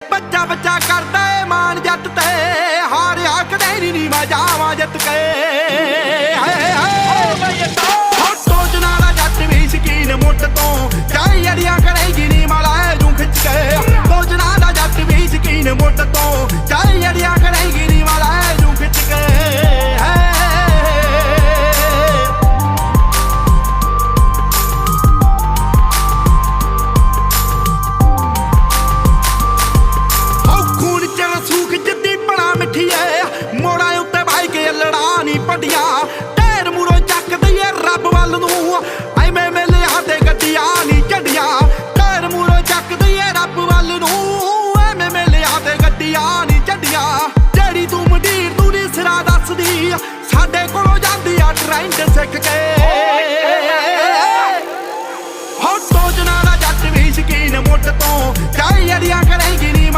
ਬੱਚਾ ਬੱਚਾ ਕਰਦਾ ਏ ਮਾਨ ਜੱਤ ਤੇ ਹਾਰਿਆ ਕਦੇ ਨਹੀਂ ਨੀ ਮਜਾਵਾ ਜੱਟ ਕੇ। ਹਾਏ ਹਾਏ ਵੀ ਸ਼ਕੀਨ ਮੁੱਟ ਤੋਂ ਗ੍ਰਾਈਂਡ ਸਿੱਖ ਕੇ